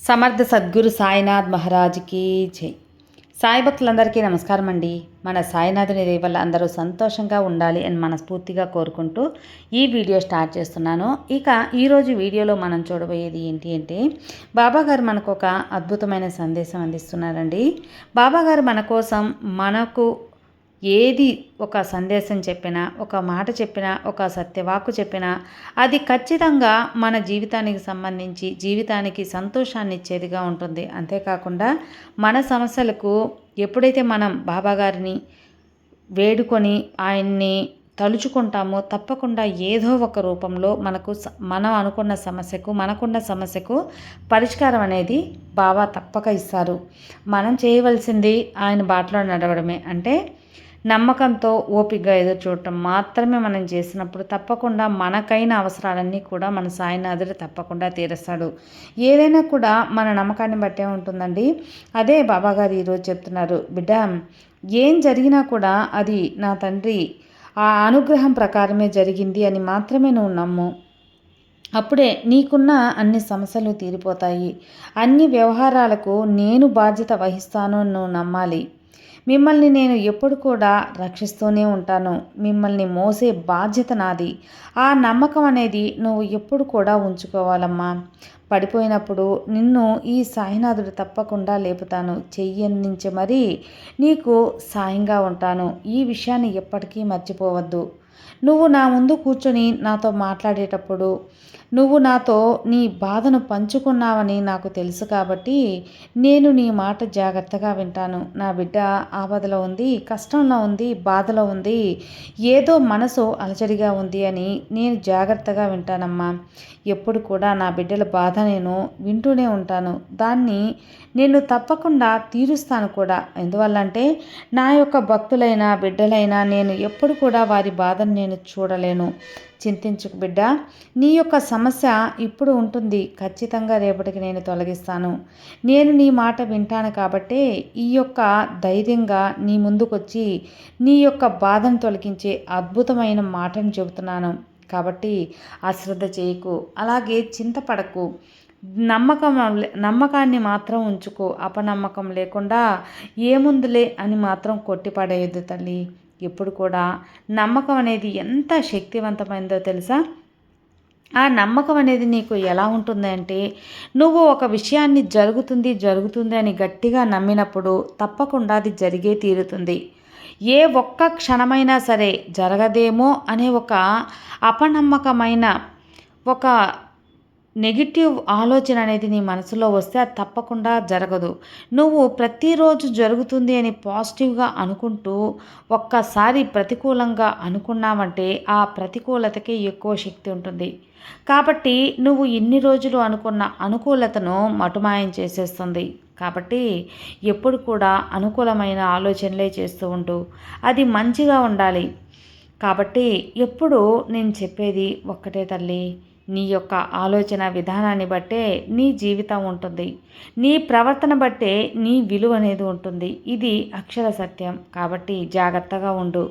సమర్థ సద్గురు సాయినాథ్ మహారాజ్కి జై. సాయి భక్తులందరికీ నమస్కారం అండి. మన సాయినాథుని దేవల్ల అందరూ సంతోషంగా ఉండాలి అని మనస్ఫూర్తిగా కోరుకుంటూ ఈ వీడియో స్టార్ట్ చేస్తున్నాను. ఇక ఈరోజు వీడియోలో మనం చూడబోయేది ఏంటి అంటే బాబా గారు మనకు ఒక అద్భుతమైన సందేశం అందిస్తున్నారండి. బాబాగారు మన కోసం మనకు ఏది ఒక సందేశం చెప్పినా ఒక మాట చెప్పినా ఒక సత్యవాకు చెప్పినా అది ఖచ్చితంగా మన జీవితానికి సంబంధించి జీవితానికి సంతోషాన్ని ఇచ్చేదిగా ఉంటుంది. అంతేకాకుండా మన సమస్యలకు ఎప్పుడైతే మనం బాబాగారిని వేడుకొని ఆయన్ని తలుచుకుంటామో తప్పకుండా ఏదో ఒక రూపంలో మనకు మనం అనుకున్న సమస్యకు మనకున్న సమస్యకు పరిష్కారం అనేది బాబా తప్పక ఇస్తారు. మనం చేయవలసింది ఆయన బాటలో నడవడమే. అంటే నమ్మకంతో ఓపికగా ఎదురు చూడటం మాత్రమే మనం చేసినప్పుడు తప్పకుండా మనకైన అవసరాలన్నీ కూడా మన సాయినాథుడు తప్పకుండా తీరుస్తాడు. ఏదైనా కూడా మన నమ్మకాన్ని బట్టే ఉంటుందండి. అదే బాబాగారు ఈరోజు చెప్తున్నారు బిడ్డ ఏం జరిగినా కూడా అది నా తండ్రి ఆ అనుగ్రహం ప్రకారమే జరిగింది అని మాత్రమే నువ్వు నమ్ము. అప్పుడే నీకున్న అన్ని సమస్యలు తీరిపోతాయి. అన్ని వ్యవహారాలకు నేను బాధ్యత వహిస్తాను నువ్వు నమ్మాలి. మిమ్మల్ని నేను ఎప్పుడు కూడా రక్షిస్తూనే ఉంటాను. మిమ్మల్ని మోసే బాధ్యత నాది. ఆ నమ్మకం అనేది నువ్వు ఎప్పుడు కూడా ఉంచుకోవాలమ్మా. పడిపోయినప్పుడు నిన్ను ఈ సాయినాథుడు తప్పకుండా లేపుతాను. చెయ్యందించి మరీ నీకు సాయంగా ఉంటాను. ఈ విషయాన్ని ఎప్పటికీ మర్చిపోవద్దు. నువ్వు నా ముందు కూర్చొని నాతో మాట్లాడేటప్పుడు నువ్వు నాతో నీ బాధను పంచుకున్నావని నాకు తెలుసు కాబట్టి నేను నీ మాట జాగ్రత్తగా వింటాను. నా బిడ్డ ఆపదలో ఉంది కష్టంలో ఉంది బాధలో ఉంది ఏదో మనసు అలజడిగా ఉంది అని నేను జాగ్రత్తగా వింటానమ్మా. ఎప్పుడు కూడా నా బిడ్డల బాధ నేను వింటూనే ఉంటాను. దాన్ని నేను తప్పకుండా తీరుస్తాను కూడా. ఎందువల్లంటే నా యొక్క భక్తులైన బిడ్డలైనా నేను ఎప్పుడు కూడా వారి బాధను నేను చూడలేను. చింతించుకు బిడ్డ. నీ యొక్క సమస్య ఇప్పుడు ఉంటుంది. ఖచ్చితంగా రేపటికి నేను తొలగిస్తాను. నేను నీ మాట వింటాను కాబట్టే ఈ యొక్క ధైర్యంగా నీ ముందుకొచ్చి నీ యొక్క బాధను తొలగించే అద్భుతమైన మాటను చెబుతున్నాను. కాబట్టి అశ్రద్ధ చేయకు. అలాగే చింతపడకు. నమ్మకం నమ్మకాన్ని మాత్రం ఉంచుకో. అపనమ్మకం లేకుండా ఏముందులే అని మాత్రం కొట్టిపడేయద్దు తల్లి. ఎప్పుడు కూడా నమ్మకం అనేది ఎంత శక్తివంతమైందో తెలుసా? ఆ నమ్మకం అనేది నీకు ఎలా ఉంటుంది అంటే నువ్వు ఒక విషయాన్ని జరుగుతుంది జరుగుతుంది అని గట్టిగా నమ్మినప్పుడు తప్పకుండా అది జరిగే తీరుతుంది. ఏ ఒక్క క్షణమైనా సరే జరగదేమో అనే ఒక అపనమ్మకమైన ఒక నెగిటివ్ ఆలోచన అనేది నీ మనసులో వస్తే అది తప్పకుండా జరగదు. నువ్వు ప్రతిరోజు జరుగుతుంది అని పాజిటివ్గా అనుకుంటూ ఒక్కసారి ప్రతికూలంగా అనుకున్నామంటే ఆ ప్రతికూలతకే ఎక్కువ శక్తి ఉంటుంది. కాబట్టి నువ్వు ఇన్ని రోజులు అనుకున్న అనుకూలతను మటుమాయం చేసేస్తుంది. కాబట్టి ఎప్పుడు కూడా అనుకూలమైన ఆలోచనలే చేస్తూ ఉంటూ అది మంచిగా ఉండాలి. కాబట్టి ఎప్పుడు నేను చెప్పేది ఒక్కటే తల్లి. నీ యొక్క ఆలోచన విధానాన్ని బట్టే నీ జీవితం ఉంటుంది. నీ ప్రవర్తన బట్టే నీ విలువ అనేది ఉంటుంది. ఇది అక్షర సత్యం. కాబట్టి జాగ్రత్తగా ఉండు.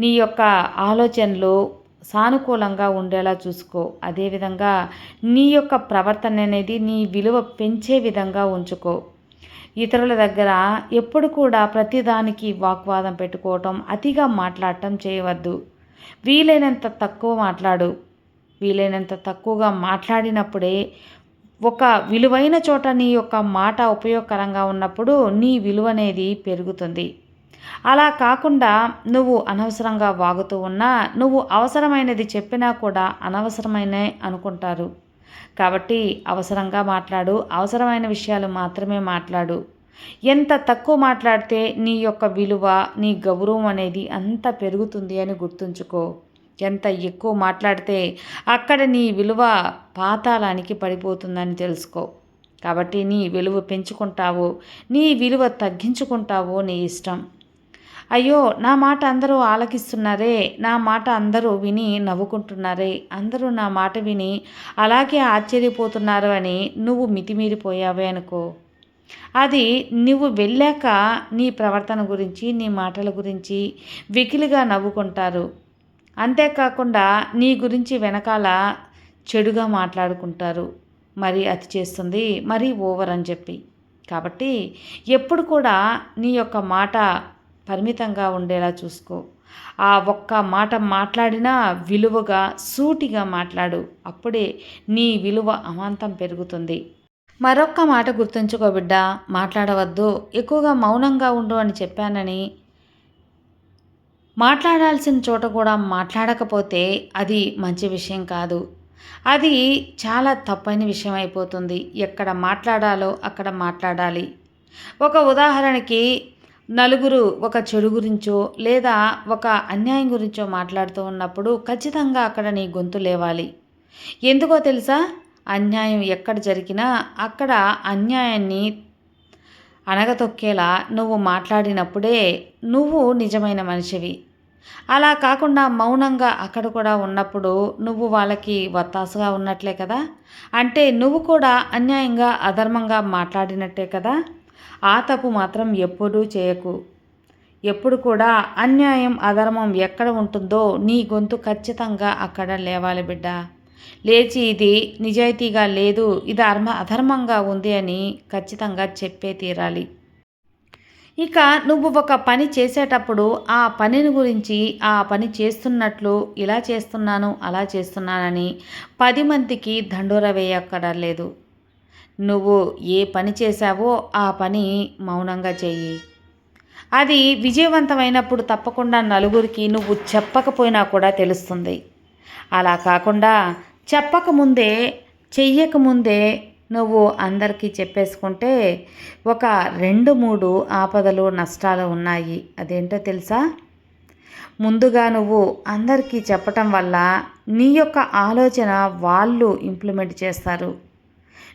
నీ యొక్క ఆలోచనలు సానుకూలంగా ఉండేలా చూసుకో. అదేవిధంగా నీ యొక్క ప్రవర్తన అనేది నీ విలువ పెంచే విధంగా ఉంచుకో. ఇతరుల దగ్గర ఎప్పుడు కూడా ప్రతిదానికి వాగ్వాదం పెట్టుకోవటం అతిగా మాట్లాడటం చేయవద్దు. వీలైనంత తక్కువ మాట్లాడు. వీలైనంత తక్కువగా మాట్లాడినప్పుడే ఒక విలువైన చోట నీ యొక్క మాట ఉపయోగకరంగా ఉన్నప్పుడు నీ విలువ అనేది పెరుగుతుంది. అలా కాకుండా నువ్వు అనవసరంగా వాగుతూ ఉన్నా నువ్వు అవసరమైనది చెప్పినా కూడా అనవసరమైన అనుకుంటారు. కాబట్టి అవసరంగా మాట్లాడు అవసరమైన విషయాలు మాత్రమే మాట్లాడు. ఎంత తక్కువ మాట్లాడితే నీ యొక్క విలువ నీ గౌరవం అనేది అంత పెరుగుతుంది అని గుర్తుంచుకో. ఎంత ఎక్కువ మాట్లాడితే అక్కడ నీ విలువ పాతాళానికి పడిపోతుందని తెలుసుకో. కాబట్టి నీ విలువ పెంచుకుంటావో నీ విలువ తగ్గించుకుంటావో నీ ఇష్టం. అయ్యో నా మాట అందరూ ఆలకిస్తున్నారే నా మాట అందరూ విని నవ్వుకుంటున్నారే అందరూ నా మాట విని అలాగే ఆశ్చర్యపోతున్నారు అని నువ్వు మితిమీరిపోయావే అనుకో. అది నువ్వు వెళ్ళాక నీ ప్రవర్తన గురించి నీ మాటల గురించి వెకిలిగా నవ్వుకుంటారు. అంతేకాకుండా నీ గురించి వెనకాల చెడుగా మాట్లాడుకుంటారు. మరి అతి చేస్తుంది మరీ ఓవర్ అని చెప్పి. కాబట్టి ఎప్పుడు కూడా నీ యొక్క మాట పరిమితంగా ఉండేలా చూసుకో. ఆ ఒక్క మాట మాట్లాడినా విలువగా సూటిగా మాట్లాడు. అప్పుడే నీ విలువ అమాంతం పెరుగుతుంది. మరొక్క మాట గుర్తుంచుకో బిడ్డ మాట్లాడవద్దు. ఎక్కువగా మౌనంగా ఉండు అని చెప్పానని మాట్లాడాల్సిన చోట కూడా మాట్లాడకపోతే అది మంచి విషయం కాదు. అది చాలా తప్పైన విషయం అయిపోతుంది. ఎక్కడ మాట్లాడాలో అక్కడ మాట్లాడాలి. ఒక ఉదాహరణకి నలుగురు ఒక చెడు గురించో లేదా ఒక అన్యాయం గురించో మాట్లాడుతూ ఉన్నప్పుడు ఖచ్చితంగా అక్కడ నీ గొంతు లేవాలి. ఎందుకో తెలుసా? అన్యాయం ఎక్కడ జరిగినా అక్కడ అన్యాయాన్ని అనగతొక్కేలా నువ్వు మాట్లాడినప్పుడే నువ్వు నిజమైన మనిషివి. అలా కాకుండా మౌనంగా అక్కడ కూడా ఉన్నప్పుడు నువ్వు వాళ్ళకి వత్తాసుగా ఉన్నట్లే కదా? అంటే నువ్వు కూడా అన్యాయంగా అధర్మంగా మాట్లాడినట్టే కదా? ఆ తప్పు మాత్రం ఎప్పుడూ చేయకు. ఎప్పుడు కూడా అన్యాయం అధర్మం ఎక్కడ ఉంటుందో నీ గొంతు ఖచ్చితంగా అక్కడ లేవాలి బిడ్డ. లేచి ఇది నిజాయితీగా లేదు ఇది అర్మ అధర్మంగా ఉంది అని ఖచ్చితంగా చెప్పే తీరాలి. ఇక నువ్వు ఒక పని చేసేటప్పుడు ఆ పనిని గురించి ఆ పని చేస్తున్నట్లు ఇలా చేస్తున్నాను అలా చేస్తున్నానని పది మందికి దండోర వేయక్కడలేదు నువ్వు ఏ పని చేశావో ఆ పని మౌనంగా చెయ్యి. అది విజయవంతమైనప్పుడు తప్పకుండా నలుగురికి నువ్వు చెప్పకపోయినా కూడా తెలుస్తుంది. అలా కాకుండా చెప్పకముందే చెయ్యకముందే నువ్వు అందరికీ చెప్పేసుకుంటే ఒక రెండు మూడు ఆపదలు నష్టాలు ఉన్నాయి. అదేంటో తెలుసా? ముందుగా నువ్వు అందరికీ చెప్పటం వల్ల నీ యొక్క ఆలోచన వాళ్ళు ఇంప్లిమెంట్ చేస్తారు.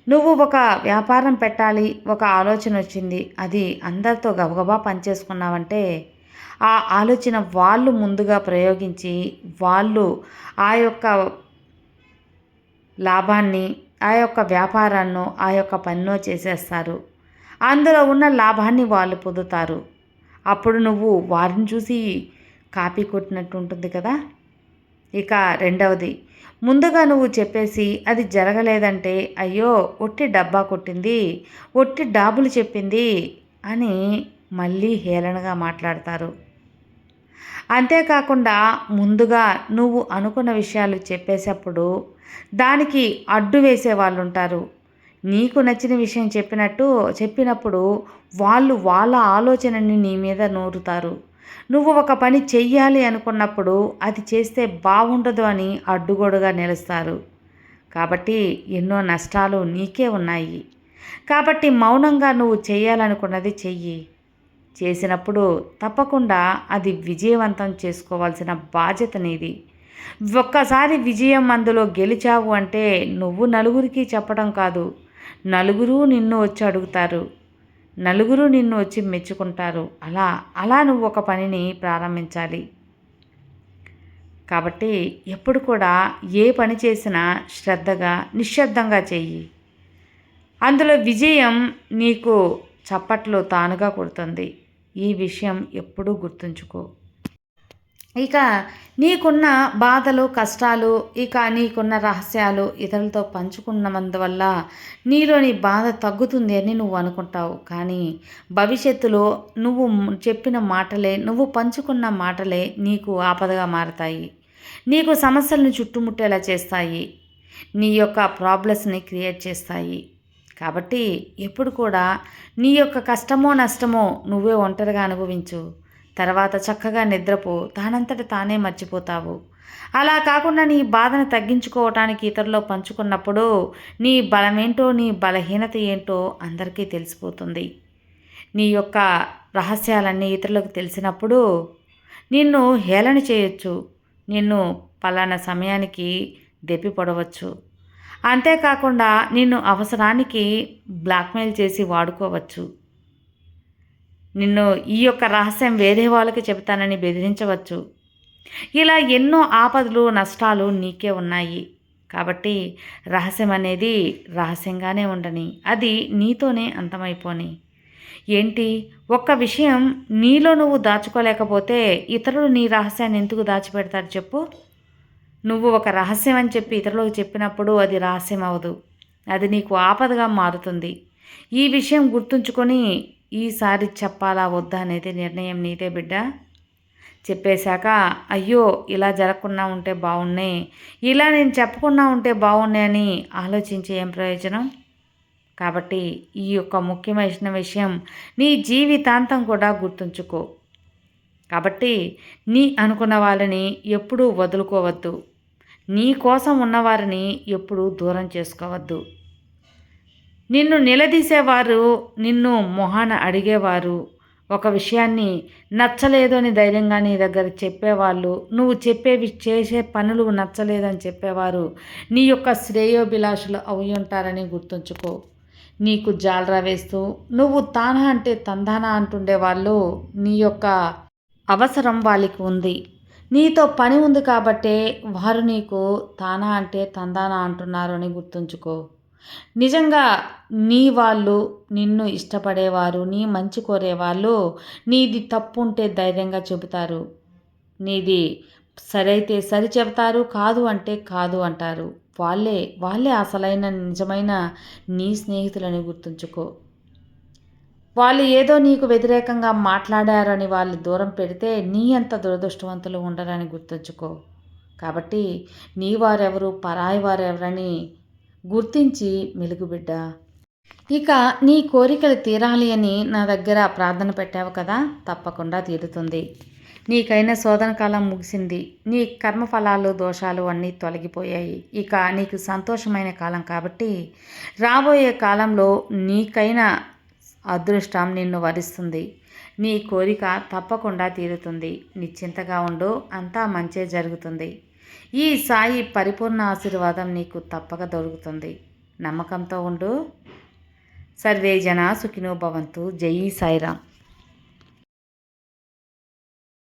నువ్వు ఒక వ్యాపారం పెట్టాలి ఒక ఆలోచన వచ్చింది అది అందరితో గబగబా పనిచేసుకున్నావంటే ఆ ఆలోచన వాళ్ళు ముందుగా ప్రయోగించి వాళ్ళు ఆ యొక్క లాభాన్ని ఆ యొక్క వ్యాపారాన్నో ఆ యొక్క పనినో చేసేస్తారు. అందులో ఉన్న లాభాన్ని వాళ్ళు పొందుతారు. అప్పుడు నువ్వు వారిని చూసి కాపీ కొట్టినట్టు ఉంటుంది కదా? ఇక రెండవది ముందుగా నువ్వు చెప్పేసి అది జరగలేదంటే అయ్యో ఒట్టి డబ్బా కొట్టింది ఒట్టి డాబులు చెప్పింది అని మళ్ళీ హేళనగా మాట్లాడతారు. అంతేకాకుండా ముందుగా నువ్వు అనుకున్న విషయాలు చెప్పేటప్పుడు దానికి అడ్డు వేసే వాళ్ళు ఉంటారు నీకు నచ్చిన విషయం చెప్పినట్టు చెప్పినప్పుడు వాళ్ళు వాళ్ళ ఆలోచనని నీ మీద నూరుతారు. నువ్వు ఒక పని చెయ్యాలి అనుకున్నప్పుడు అది చేస్తే బాగుండదు అని అడ్డుగోడుగా నిలుస్తారు. కాబట్టి ఎన్నో నష్టాలు నీకే ఉన్నాయి. కాబట్టి మౌనంగా నువ్వు చేయాలనుకున్నది చెయ్యి. చేసినప్పుడు తప్పకుండా అది విజయవంతం చేసుకోవాల్సిన బాధ్యత నీది ఒక్కసారి విజయం అందులో గెలిచావు అంటే నువ్వు నలుగురికి చెప్పడం కాదు. నలుగురు నిన్ను వచ్చి అడుగుతారు. నలుగురు నిన్ను వచ్చి మెచ్చుకుంటారు. అలా అలా నువ్వు ఒక పనిని ప్రారంభించాలి. కాబట్టి ఎప్పుడు కూడా ఏ పని చేసినా శ్రద్ధగా నిశ్శబ్దంగా చెయ్యి. అందులో విజయం నీకు చప్పట్లు తానుగా కొడుతుంది. ఈ విషయం ఎప్పుడూ గుర్తుంచుకో. ఇక నీకున్న బాధలు కష్టాలు ఇక నీకున్న రహస్యాలు ఇతరులతో పంచుకున్నందువల్ల నీలోని బాధ తగ్గుతుంది అని నువ్వు అనుకుంటావు. కానీ భవిష్యత్తులో నువ్వు చెప్పిన మాటలే నువ్వు పంచుకున్న మాటలే నీకు ఆపదగా మారతాయి. నీకు సమస్యలను చుట్టుముట్టేలా చేస్తాయి. నీ యొక్క ప్రాబ్లమ్స్ని క్రియేట్ చేస్తాయి. కాబట్టి ఎప్పుడు కూడా నీ యొక్క కష్టమో నష్టమో నువ్వే ఒంటరిగా అనుభవించు. తర్వాత చక్కగా నిద్రపో. తానంతట తానే మర్చిపోతావు. అలా కాకుండా నీ బాధను తగ్గించుకోవటానికి ఇతరులో పంచుకున్నప్పుడు నీ బలమేంటో నీ బలహీనత ఏంటో అందరికీ తెలిసిపోతుంది. నీ యొక్క రహస్యాలన్నీ ఇతరులకు తెలిసినప్పుడు నిన్ను హేళన చేయొచ్చు. నిన్ను పలానా సమయానికి దెప్పిపడవచ్చు అంతేకాకుండా నిన్ను అవసరానికి బ్లాక్మెయిల్ చేసి వాడుకోవచ్చు. నిన్ను ఈ యొక్క రహస్యం వేరే వాళ్ళకి చెబుతానని బెదిరించవచ్చు. ఇలా ఎన్నో ఆపదలు నష్టాలు నీకే ఉన్నాయి. కాబట్టి రహస్యం అనేది రహస్యంగానే ఉండని అది నీతోనే అంతమైపోని. ఏంటి? ఒక్క విషయం నీలో నువ్వు దాచుకోలేకపోతే ఇతరులు నీ రహస్యాన్ని ఎందుకు దాచిపెడతారు చెప్పు. నువ్వు ఒక రహస్యం అని చెప్పి ఇతరులకు చెప్పినప్పుడు అది రహస్యం అవ్వదు. అది నీకు ఆపదగా మారుతుంది. ఈ విషయం గుర్తుంచుకొని ఈసారి చెప్పాలా వద్దా అనేది నిర్ణయం నీదే బిడ్డ. చెప్పేశాక అయ్యో ఇలా జరగకుండా ఉంటే బాగున్నాయి ఇలా నేను చెప్పకుండా ఉంటే బాగున్నాయి అని ఆలోచించే ఏం ప్రయోజనం? కాబట్టి ఈ యొక్క ముఖ్యమైన విషయం నీ జీవితాంతం కూడా గుర్తుంచుకో. కాబట్టి నీ అనుకున్న వాళ్ళని ఎప్పుడూ వదులుకోవద్దు. నీ కోసం ఉన్నవారిని ఎప్పుడూ దూరం చేసుకోవద్దు. నిన్ను నిలదీసేవారు నిన్ను మొహాన అడిగేవారు. ఒక విషయాన్ని నచ్చలేదు అని ధైర్యంగా నీ దగ్గర చెప్పేవాళ్ళు నువ్వు చెప్పేవి చేసే పనులు నచ్చలేదని చెప్పేవారు. నీ యొక్క శ్రేయోభిలాషులు అవి ఉంటారని గుర్తుంచుకో. నీకు జాలరా వేస్తూ నువ్వు తానా అంటే తందానా అంటుండే వాళ్ళు నీ యొక్క అవసరం వాళ్ళకి ఉంది. నీతో పని ఉంది కాబట్టే వారు నీకు తానా అంటే తందానా అంటున్నారు అని గుర్తుంచుకో. నిజంగా నీ వాళ్ళు నిన్ను ఇష్టపడేవారు నీ మంచి కోరేవాళ్ళు నీది తప్పు ఉంటే ధైర్యంగా చెబుతారు. నీది సరైతే సరి చెబుతారు కాదు అంటే కాదు అంటారు. వాళ్ళే వాళ్ళే అసలైన నిజమైన నీ స్నేహితులని గుర్తుంచుకో. వాళ్ళు ఏదో నీకు వ్యతిరేకంగా మాట్లాడారని వాళ్ళు దూరం పెడితే నీ అంత దురదృష్టవంతులు ఉండరని గుర్తుంచుకో. కాబట్టి నీ వారెవరు పరాయి వారెవరని గుర్తించి మెలుగుబిడ్డ ఇక నీ కోరికలు తీరాలి అని నా దగ్గర ప్రార్థన పెట్టావు కదా తప్పకుండా తీరుతుంది. నీకైన శోధన కాలం ముగిసింది. నీ కర్మఫలాలు దోషాలు అన్నీ తొలగిపోయాయి. ఇక నీకు సంతోషమైన కాలం కాబట్టి రాబోయే కాలంలో నీకైన అదృష్టం నిన్ను వరిస్తుంది. నీ కోరిక తప్పకుండా తీరుతుంది. నిశ్చింతగా ఉండు. అంతా మంచే జరుగుతుంది. ఈ సాయి పరిపూర్ణ ఆశీర్వాదం నీకు తప్పక దొరుకుతుంది. నమ్మకంతో ఉండు. సర్వే జన సుఖినో భవంతు. జై సాయిరామ్.